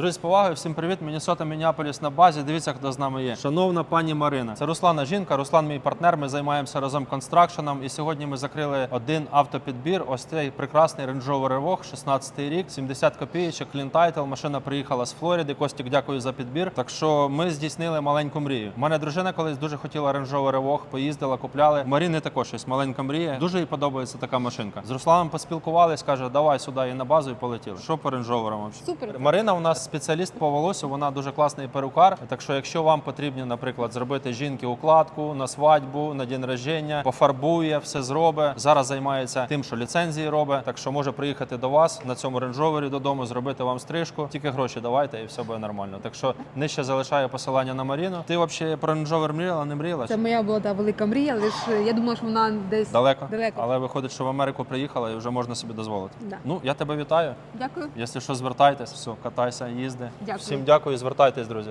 Друзі, з повагою, всім привіт. Міннесота Мінneapolis на базі. Дивіться, хто з нами є. Шановна пані Марина. Це Руслана жінка, Руслан мій партнер. Ми займаємося разом констракшеном. І сьогодні ми закрили один автопідбір. Ось цей прекрасний Range Rover Evoque, 16 рік, 70 копійочок, Title. Машина приїхала з Флориди. Костік, дякую за підбір. Так що ми здійснили маленьку мрію. У мене дружина колись дуже хотіла Range Rover Evoque, поїздила, купляли. У Марини також щось маленька мрія. Дуже їй подобається така машинка. З Русланом поспілкувались, каже, давай сюди і на базу і полетіли. Що по Range Rover? Супер. Марина у нас спеціаліст по волосю, вона дуже класний перукар. Так що, якщо вам потрібно, наприклад, зробити жінки укладку на свадьбу, на день рождення, пофарбує, все зробить. Зараз займається тим, що ліцензії робить. Так що може приїхати до вас на цьому рейндж-ровері додому, зробити вам стрижку. Тільки гроші давайте і все буде нормально. Так що нижче залишаю посилання на Маріну. Ти взагалі про рейндж-ровер мріяла, не мріяла? Це моя була та велика мрія, ж я думала, що вона десь Далеко. Далеко. Але виходить, що в Америку приїхала і вже можна собі дозволити. Да. Ну, я тебе вітаю. Дякую. Якщо що, звертайтесь, все, катайся, їзди. Дякую. Всім дякую, звертайтесь, друзі.